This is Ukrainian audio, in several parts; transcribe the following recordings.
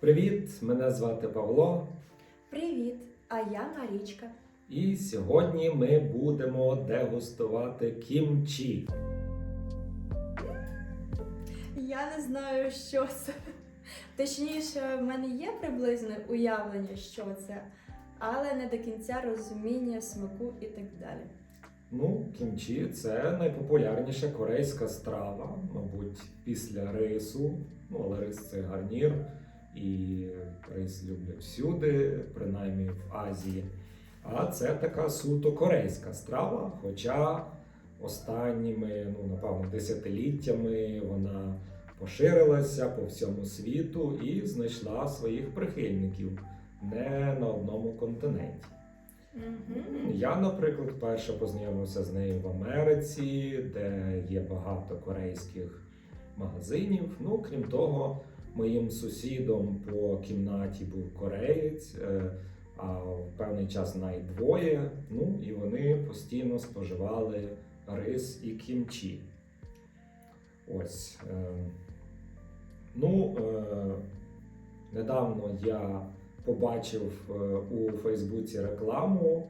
Привіт! Мене звати Павло, Привіт! А я Марічка. і сьогодні ми будемо дегустувати кімчі. Я не знаю, що це. Точніше, в мене є приблизне уявлення, що це, але не до кінця розуміння смаку і так далі. Ну, кімчі це найпопулярніша корейська страва, мабуть, після рису. Ну, але рис це гарнір, і рис люблять всюди, принаймні в Азії. А це така суто корейська страва, хоча останніми, ну, напевно, десятиліттями вона поширилася по всьому світу і знайшла своїх прихильників не на одному континенті. Я, наприклад, вперше познайомився з нею в Америці, де є багато корейських магазинів. Ну, крім того, моїм сусідом по кімнаті був кореєць, е, а в певний час навіть двоє. Ну і вони постійно споживали рис і кімчі. Ось. е, Ну, е, недавно я побачив у Фейсбуці рекламу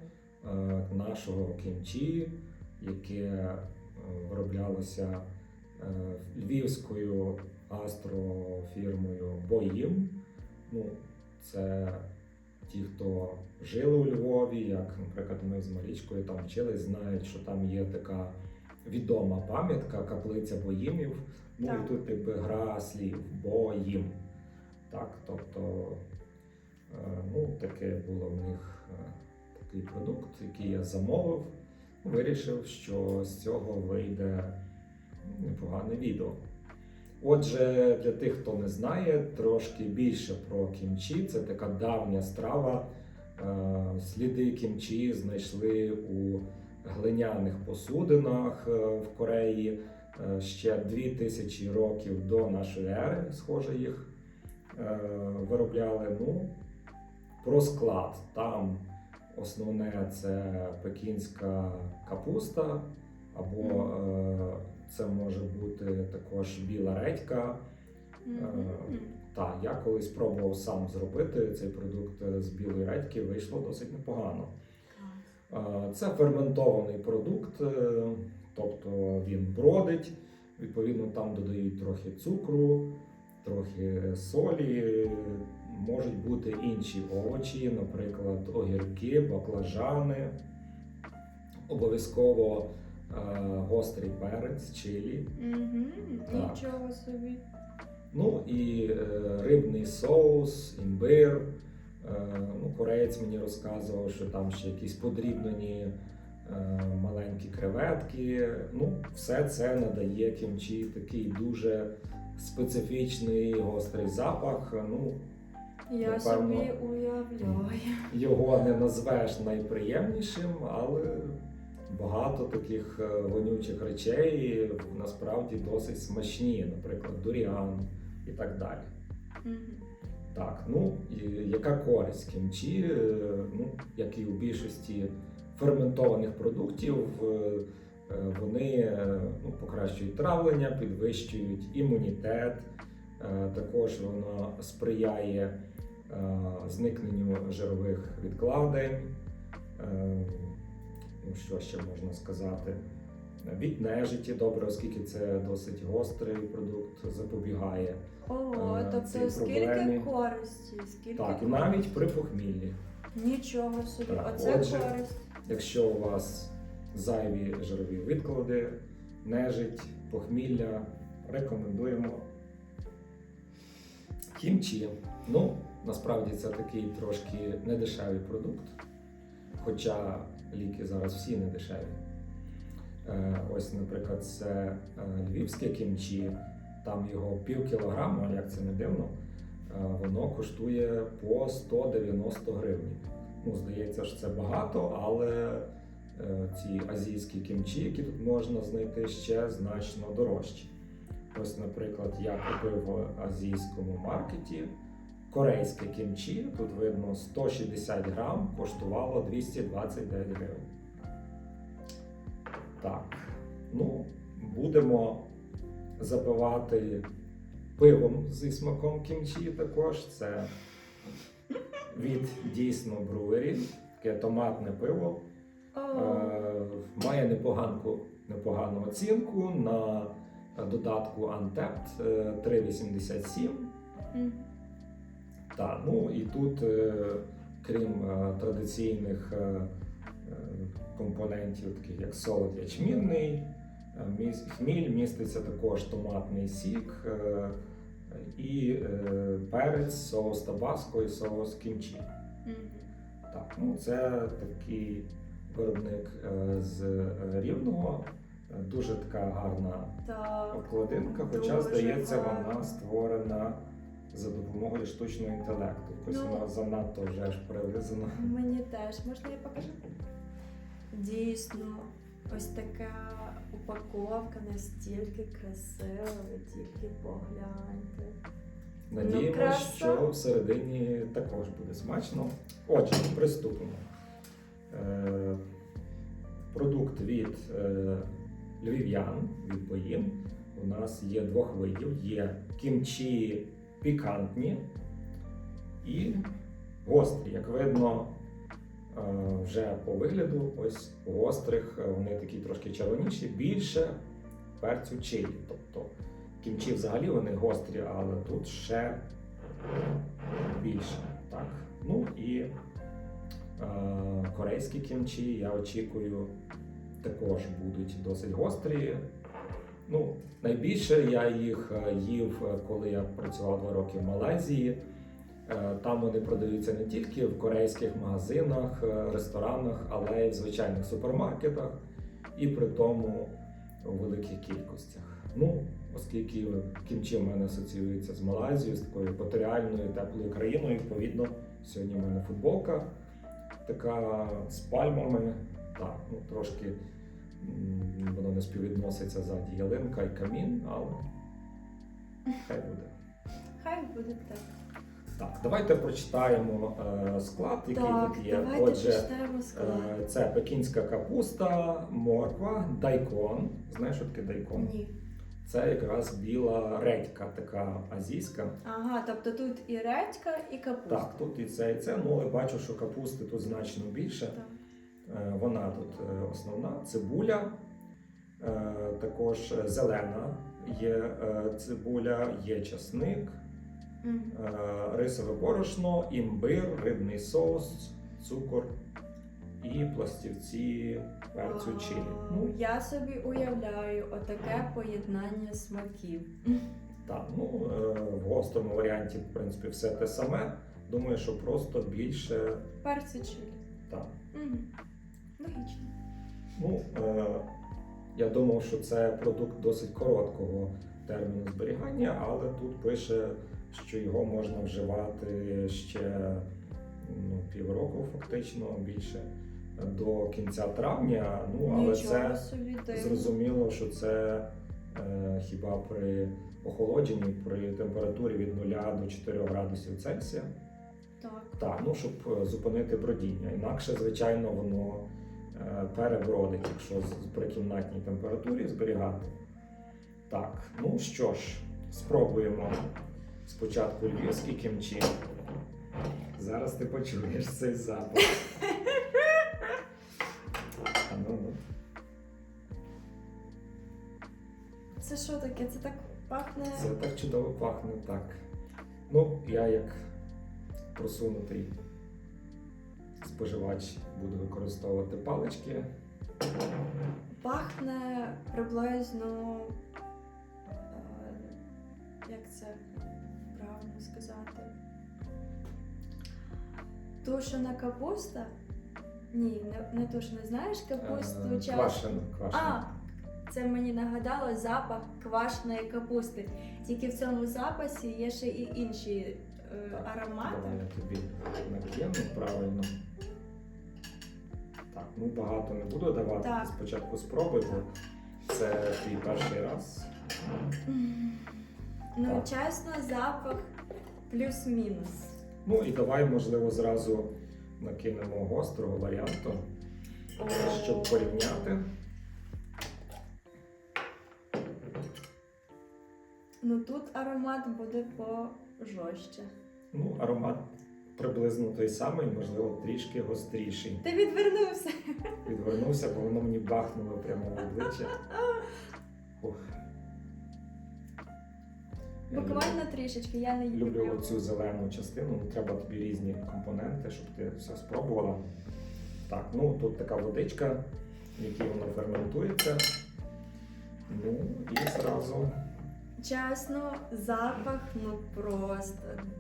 нашого кімчі, яке вироблялося львівською гастрофірмою Боїм. Ну, це ті, хто жили у Львові, як, наприклад, ми з Марічкою там вчились, знають, що там є така відома пам'ятка, каплиця Боїмів. Ну і тут якби гра слів Боїм. Так, тобто Е, Ну, таке було в них е, такий продукт, який я замовив. Вирішив, що з цього вийде непогане відео. Отже, для тих, хто не знає, трошки більше про кімчі. Це така давня страва. Е, Сліди кімчі знайшли у глиняних посудинах е, в Кореї е, ще 2000 років до нашої ери, схоже, їх виробляли. Ну, про склад. Там основне це пекінська капуста, або це може бути також біла редька. Мгм. Та я колись пробував сам зробити цей продукт з білої редьки, вийшло досить непогано. Е, Це ферментований продукт, е, тобто він бродить. Відповідно, там додають трохи цукру, трохи солі. Можуть бути інші овочі, наприклад, огірки, баклажани, обов'язково гострий перець, чилі. Так. Нічого собі. Ну і е, рибний соус, імбир. Е, ну, кореєць мені розказував, що там ще якісь подрібнені е, маленькі креветки. Ну, все це надає кімчі такий дуже специфічний гострий запах. Ну, Я Напевно. собі уявляю. його не назвеш найприємнішим, але багато таких е, вонючих речей насправді досить смачні, наприклад, дуріан і так далі. Так, ну і яка користь кімчі, е, ну, як і у більшості ферментованих продуктів, е, вони ну, покращують травлення, підвищують імунітет. Також воно сприяє зникненню жирових відкладень. Що ще можна сказати? Від нежиті добре, оскільки це досить гострий продукт, запобігає. Ого, Е, тобто скільки користі, скільки Так, і навіть при похміллі. Нічого собі, Так, оце отже. користь. Якщо у вас зайві жирові відклади, нежить, похмілля, рекомендуємо кімчі. Ну, насправді це такий трошки недешевий продукт, хоча ліки зараз всі недешеві. Е, Ось, наприклад, це е, львівське кімчі, там його пів кілограма, як це не дивно, е, воно коштує по 190 гривень. Ну, здається, що це багато, але ці азійські кімчі, які тут можна знайти, ще значно дорожчі. Ось, наприклад, я купив в азійському маркеті корейське кімчі. Тут видно 160 грам, коштувало 229 гривень. Так, ну, будемо запивати пивом зі смаком кімчі також. Це від дійсно брувері, таке томатне пиво. Е, має непоганку, непогану оцінку на додатку Untapped е, 3,87. Так, ну і тут, е, крім е, традиційних е, компонентів, таких як солод ячмінний, хміль, міститься також томатний сік і перець, соус табаско і соус кімчі. Так, ну це такий виробник з рівного. Дуже така гарна Так. обкладинка, хоча здається, вона створена за допомогою штучного інтелекту. Якось Ну. вона занадто вже ж прилизана. Мені теж. Можна я покажу? Дійсно, ось така упаковка настільки красива, ви тільки погляньте. Надіємося, Ну, що всередині також буде смачно. Отже, приступимо. Е, продукт від е, львів'ян, від боїн. У нас є двох видів: є кімчі пікантні і гострі. Як видно, е, вже по вигляду, ось гострих е, вони такі трошки червоніші, більше перцю чилі. Тобто кімчі взагалі вони гострі, але тут ще більше. Так. Ну і е, корейські кімчі, я очікую, також будуть досить гострі. Ну, найбільше я їх е, їв, е, коли я працював два роки в Малайзії. Е, Там вони продаються не тільки в корейських магазинах, ресторанах, але й в звичайних супермаркетах, і при тому у великих кількостях. Ну, оскільки кімчі в мене асоціюється з Малайзією, з такою екваторіальною теплою країною, відповідно, сьогодні в мене футболка така з пальмами. Так, ну трошки воно не співвідноситься ззаді ялинка і камін, але хай буде. Хай буде так. Так, давайте прочитаємо е, склад, який так, тут є. давайте Отже, склад. е, це пекінська капуста, морква, дайкон. Знаєш, що таке дайкон? Ні. Це якраз біла редька, така азійська. Ага, тобто тут і редька, і капуста. Так, тут і це, і це. Ну, але бачу, що капусти тут значно більше. Так. Е, Вона тут е, основна, цибуля, е, також зелена є цибуля, є часник, рисове борошно, імбир, рибний соус, цукор і пластівці перцю чилі. Ну, Я собі уявляю отаке поєднання смаків. так, ну, в гострому варіанті, в принципі, все те саме. Думаю, що просто більше Перці чилі. так. Мгм. Логічно. Ну, е, я думав, що це продукт досить короткого терміну зберігання, але тут пише, що його можна вживати ще ну, півроку, фактично більше до кінця травня. Ну, але Нічого це зрозуміло, що це е, хіба при охолодженні при температурі від 0 до 4 градусів Цельсія. Так. Так, ну щоб е, зупинити бродіння. Інакше, звичайно, воно перебродить, якщо при кімнатній температурі зберігати. Так, ну що ж, спробуємо спочатку львівський кімчі. Зараз ти почуєш цей запах. А ну, ну. Це що таке? Це так пахне. Це так чудово пахне, так. Ну, я як просунутий споживач буду використовувати палички. Пахне приблизно. е, Як це правильно сказати? Тушена капуста? Ні, не, не тушена. Знаєш капусту? Е, час- Квашена, А, квашена. це мені нагадало запах квашеної капусти. Тільки в цьому запасі є ще і інші е, Так, аромати. Давай я тобі накину правильно. Так, ну багато не буду давати. Так. Спочатку спробуй, бо це твій перший раз. Ну, Так. чесно, запах плюс-мінус. Ну і давай, можливо, зразу накинемо гострого варіанту, щоб порівняти. Ну тут аромат буде пожорстче. Ну, аромат приблизно той самий, можливо, трішки гостріший. Ти відвернувся. Відвернувся, бо воно мені бахнуло прямо в обличчя. Я Буквально трішечки, я не люблю, люблю люблю. оцю зелену частину. Ну, треба тобі різні компоненти, щоб ти все спробувала. Так, ну тут така водичка, в якій воно ферментується. Ну і зразу Чесно, запах ну просто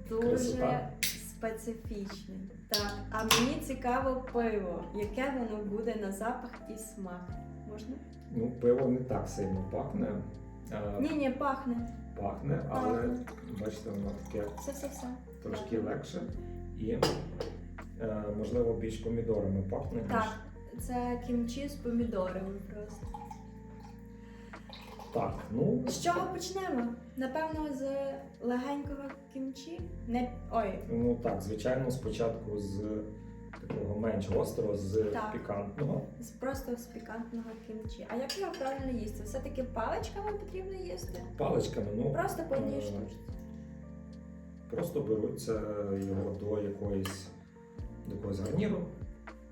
дуже Красота. специфічний. Так, а мені цікаво пиво, яке воно буде на запах і смак. Можна? ну, пиво не так сильно пахне. а, Ні, ні, пахне. Пахне, але Пахне. бачите, воно таке Все, все, все. трошки легше і е, можливо більш помідорами пахне. ніж- Так, це кімчі з помідорами просто. Так, ну З чого почнемо? Напевно, з легенького кімчі. Не ой, Ну так, звичайно, спочатку з такого менш гострого, з Так. пікантного. з просто з пікантного кімчі. А як його правильно їсти? Все-таки паличками потрібно їсти? Паличками, ну Просто по одній е, штучці. просто беруться його до якоїсь до якогось гарніру,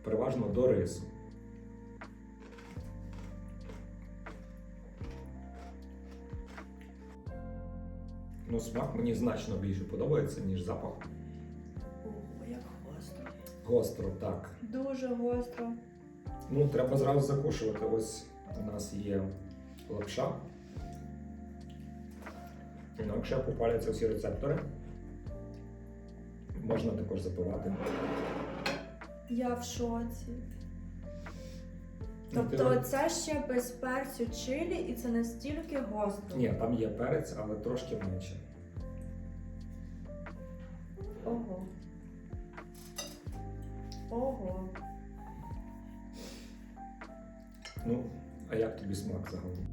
переважно до рису. Ну, смак мені значно більше подобається, ніж запах. Ого, як гостро. Гостро, так. Дуже гостро. Ну, треба зразу закушувати. Ось у нас є лапша. Інакше попаляться всі рецептори. Можна також запивати. Я в шоці. Тобто це ще без перцю чилі і це настільки гостро. Ні, там є перець, але трошки менше. Ого. Ого. Ну, а як тобі смак загалом?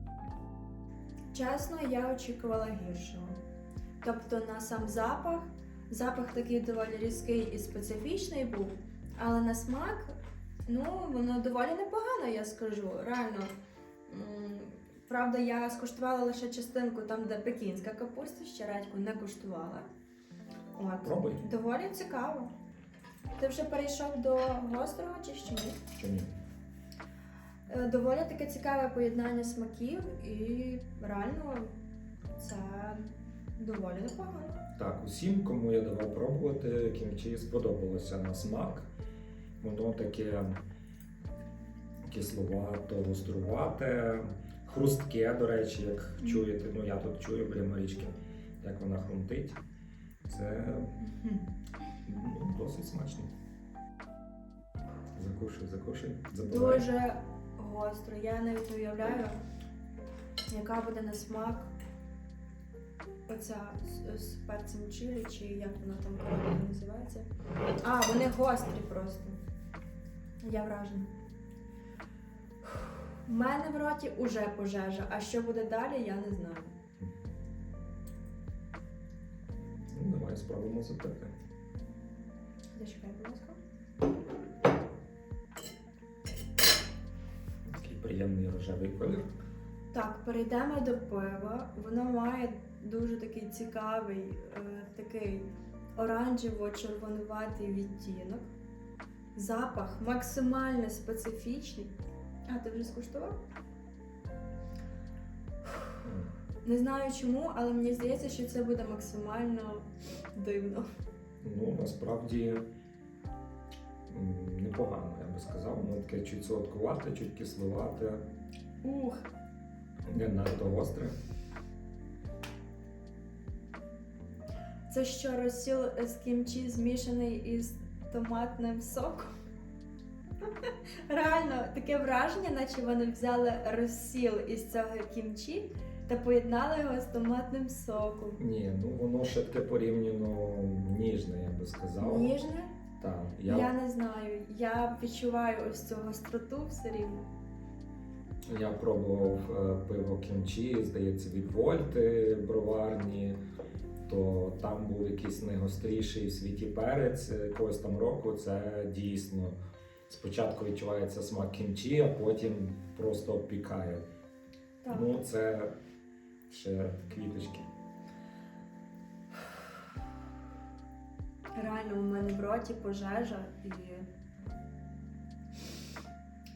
Чесно, я очікувала гіршого. Тобто на сам запах, запах такий доволі різкий і специфічний був, але на смак, ну, воно доволі непогано, я скажу. Реально. Правда, я скуштувала лише частинку там, де пекінська капуста, ще редьку не куштувала. От. Пробуй. Доволі цікаво. Ти вже перейшов до гострого чи ще ні? Чи ні? Е, Доволі таке цікаве поєднання смаків, і реально це доволі непогано. Так, усім, кому я давав пробувати, кімчі сподобалося на смак. Воно таке кисловато, гострувате, хрустке, до речі, як чуєте. Ну я тут чую біля Марічки, як вона хрумтить. Це ну, досить смачно. Закушуй, закушуй. Забивай. Дуже гостро. Я навіть не уявляю, яка буде на смак оця з, з перцем чилі, чи як вона там називається. А, вони гострі просто. Я вражена. У мене в роті уже пожежа, а що буде далі, я не знаю. Ну, давай спробуємо запити. Зачекай, будь ласка. Такий приємний рожевий колір. Так, перейдемо до пива. Воно має дуже такий цікавий, е, такий оранжево-червонуватий відтінок. Запах максимально специфічний. А, ти вже скуштував? Не знаю чому, але мені здається, що це буде максимально дивно. Ну, насправді непогано, я би сказав. Воно таке чуть солодкувате, чуть кисловате, Ух! не надто гостре. Це що розсіл з кімчі змішаний із томатним соком? Реально таке враження, наче вони взяли розсіл із цього кімчі та поєднали його з томатним соком. Ні, ну воно ще таке порівняно ніжне, я би сказав. Ніжне? Так, Я... я, не знаю. Я відчуваю ось цю гостроту все рівно. я пробував е, пиво кімчі, здається, від Вольти броварні, то там був якийсь найгостріший в світі перець якогось там року. Це дійсно. Спочатку відчувається смак кімчі, а потім просто пікає. Так. Ну, це ще квіточки. Реально у мене в роті пожежа і.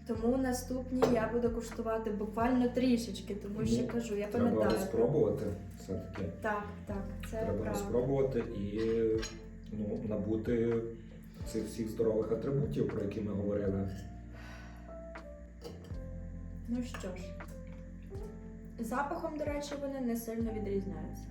Тому наступні я буду куштувати буквально трішечки, тому що ну, кажу, я пам'ятаю. Треба спробувати все-таки. Так, так, це треба правда. спробувати і ну, набути цих всіх здорових атрибутів, про які ми говорили. Ну що ж, запахом, до речі, вони не сильно відрізняються.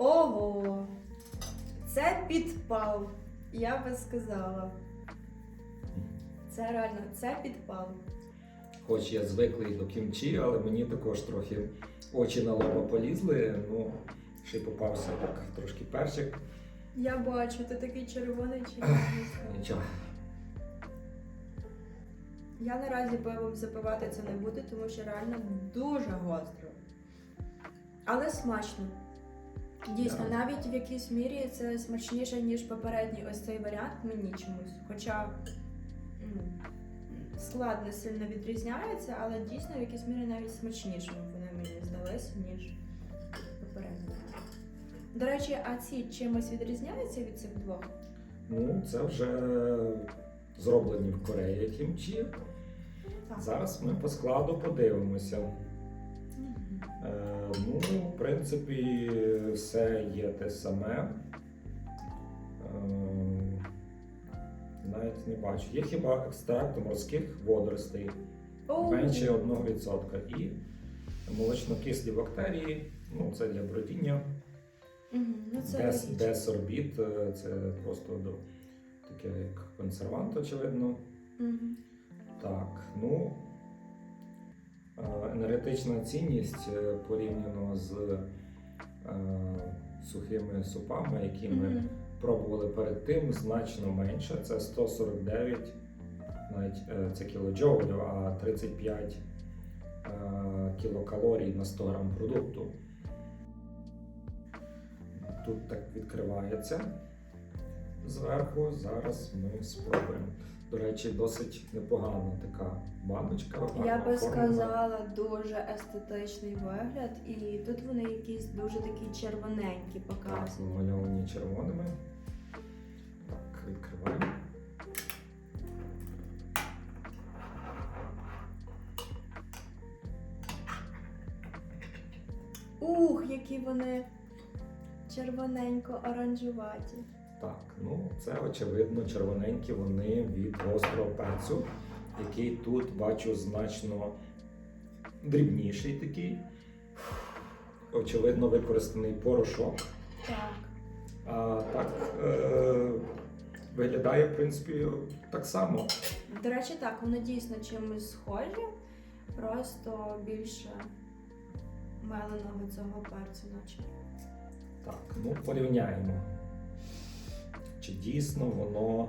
Ого! Це підпал, я би сказала. Це реально, це підпал. Хоч я звиклий до кімчі, але мені також трохи очі на лоба полізли. Ну, ще й попався так трошки перчик. Я бачу, ти такий червоний чи Нічого. Я наразі пивом запивати це не буду, тому що реально дуже гостро. Але смачно. Дійсно, Да. навіть в якійсь мірі це смачніше, ніж попередній ось цей варіант мені чомусь. Хоча м, склад не сильно відрізняється, але дійсно в якійсь мірі навіть смачнішими вони мені здалися, ніж попередній. До речі, а ці чимось відрізняються від цих двох? Ну, це вже зроблені в Кореї кімчі. Зараз ми по складу подивимося. Мгм. Е, ну, в принципі, все є те саме. Е, навіть не бачу. Є хіба екстракт морських водоростей менше 1%. І молочнокислі бактерії, ну це для бродіння. Мгм. Ну, це Дес, десорбіт е, це просто до, таке як консервант, очевидно. Мгм. Так, ну енергетична цінність е, порівняно з е, сухими супами, які ми Мгм. пробували перед тим, значно менше. Це 149 навіть е, це кілоджоулів, а 35 е, кілокалорій на 100 грам продукту. Тут так відкривається зверху. Зараз ми спробуємо. До речі, досить непогана така баночка. Я би сказала дуже естетичний вигляд, і тут вони якісь дуже такі червоненькі Так, показані. намальовані червоними. Так, відкриваємо. Ух, які вони червоненько-оранжуваті. Так, ну це очевидно червоненькі вони від гострого перцю, який тут бачу значно дрібніший такий. Очевидно, використаний порошок. Так. А так е- виглядає, в принципі, так само. До речі, так, вони дійсно чимось схожі, просто більше меленого цього перцю, наче. Так, ну порівняємо. Чи дійсно воно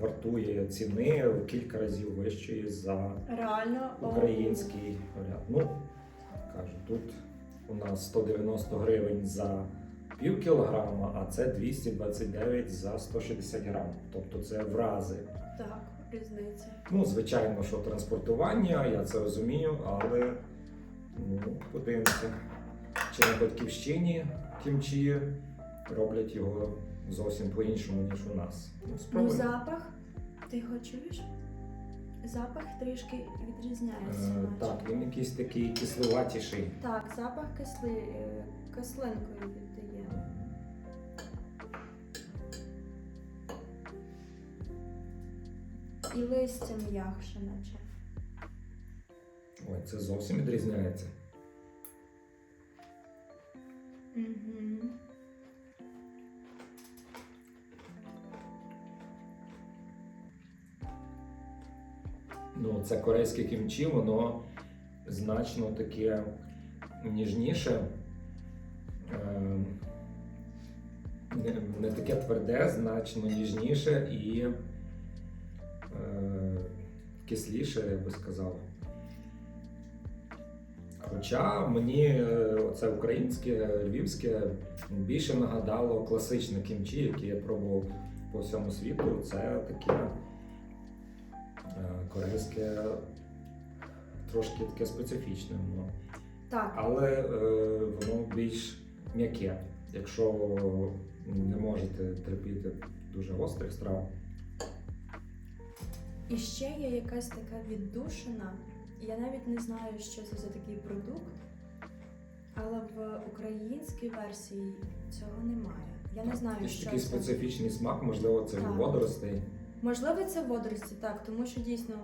вартує ціни в кілька разів вищої за Реально український варіант. Ну, кажу, тут у нас 190 гривень за пів кілограма, а це 229 за 160 грам. Тобто це в рази. Так, різниця. Ну, звичайно, що транспортування, я це розумію, але ну, подивимося. Чи на батьківщині кімчі роблять його зовсім по-іншому, ніж у нас. Ну, Ну, запах, ти його чуєш? Запах трішки відрізняється. Е, наче. так, він якийсь такий кисловатіший. Так, запах кисли, е, кислинкою віддає. І листя м'якше, наче. Ой, це зовсім відрізняється. Угу. Ну, це корейське кімчі, воно значно таке ніжніше. Е, не, не таке тверде, значно ніжніше і е, кисліше, я би сказав. Хоча мені е, це українське, львівське більше нагадало класичне кімчі, яке я пробував по всьому світу. Це таке корейське, трошки таке специфічне воно. Так, Але е, воно більш м'яке. Якщо не можете терпіти дуже гострих страв, і ще є якась така віддушина. Я навіть не знаю, що це за такий продукт, але в українській версії цього немає. Я не знаю, є що такий це. специфічний смак, можливо, це від водоростей. Можливо, це водорості, так, тому що дійсно,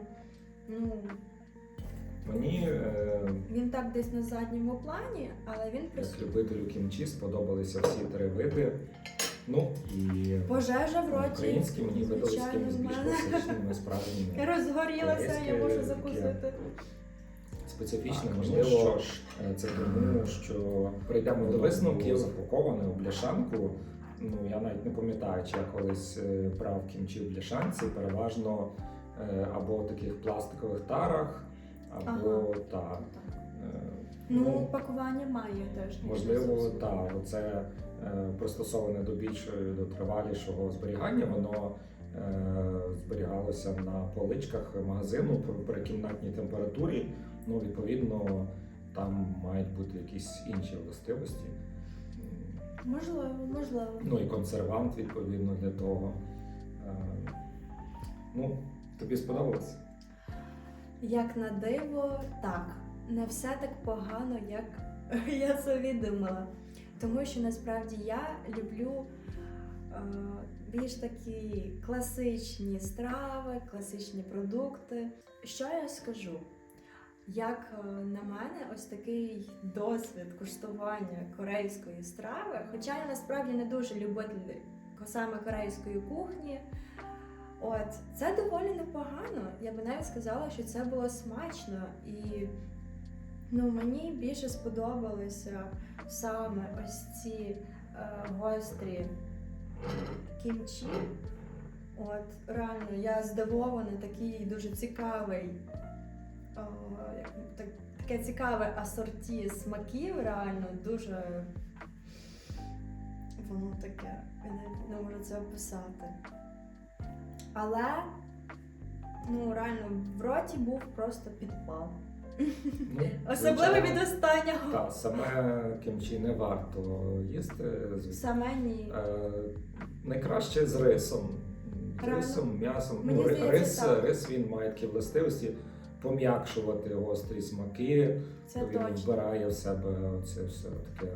ну Мені, е, він так десь на задньому плані, але він як присутній. любителю кімчі, сподобалися всі три види. Ну і Пожежа в роті. українські мені видались звичайно, такими в більш мене. класичними, справжніми. Розгорілася, я Корейське можу таке. закусити. Специфічне, Так, можливо, ну що ж, Е, Це тому, що прийдемо до висновків, запаковане в бляшанку. Ну я навіть не пам'ятаю, чи я колись е, брав кімчі в бляшанці, переважно е, або в таких пластикових тарах, або та. Так. е, Ну, пакування має теж. можливо, зовсім. та оце е, пристосоване до більшої до тривалішого зберігання. Воно е, зберігалося на поличках магазину при- при кімнатній температурі. Ну, відповідно, там мають бути якісь інші властивості. Можливо, можливо. Ну і консервант, відповідно, для того. Е, Ну, тобі сподобалось? Як на диво, так. Не все так погано, як я собі думала. Тому що насправді я люблю е, більш такі класичні страви, класичні продукти. Що я скажу? Як е, на мене, ось такий досвід куштування корейської страви, хоча я насправді не дуже любитель саме корейської кухні. От це доволі непогано. Я би навіть сказала, що це було смачно, і ну мені більше сподобалися саме ось ці е, гострі кімчі. От реально я здивована, такий дуже цікавий. О, так, таке цікаве асорті смаків, реально дуже воно таке, я навіть не можу це описати. Але ну реально в роті був просто підпал. Ну, Особливо звичайно. від останнього. Так, саме кімчі не варто їсти. звичайно. Саме ні. Е, найкраще з рисом. З рисом, м'ясом. Мені ну, ри- здається, рис, так. рис він має такі властивості пом'якшувати гострі смаки. Це він точно. вбирає в себе це все таке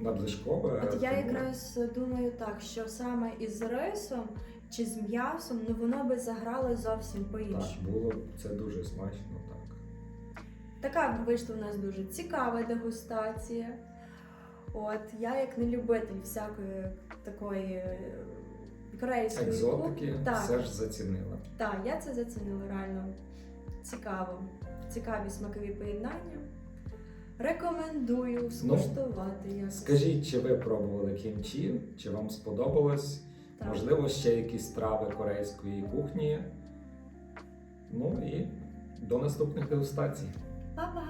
надлишкове. От я тому- якраз думаю так, що саме із рисом чи з м'ясом, ну воно би заграло зовсім по-іншому. Так, було б це дуже смачно, так. Така вийшла у нас дуже цікава дегустація. От я як не любитель всякої такої е, корейської Екзотики так, все ж зацінила. так, я це зацінила реально цікаво. Цікаві смакові поєднання. Рекомендую скуштувати. якось. Ну, Скажіть, чи ви пробували кімчі, чи вам сподобалось? Так. Можливо, ще якісь страви корейської кухні. Ну і до наступних дегустацій. Па-па!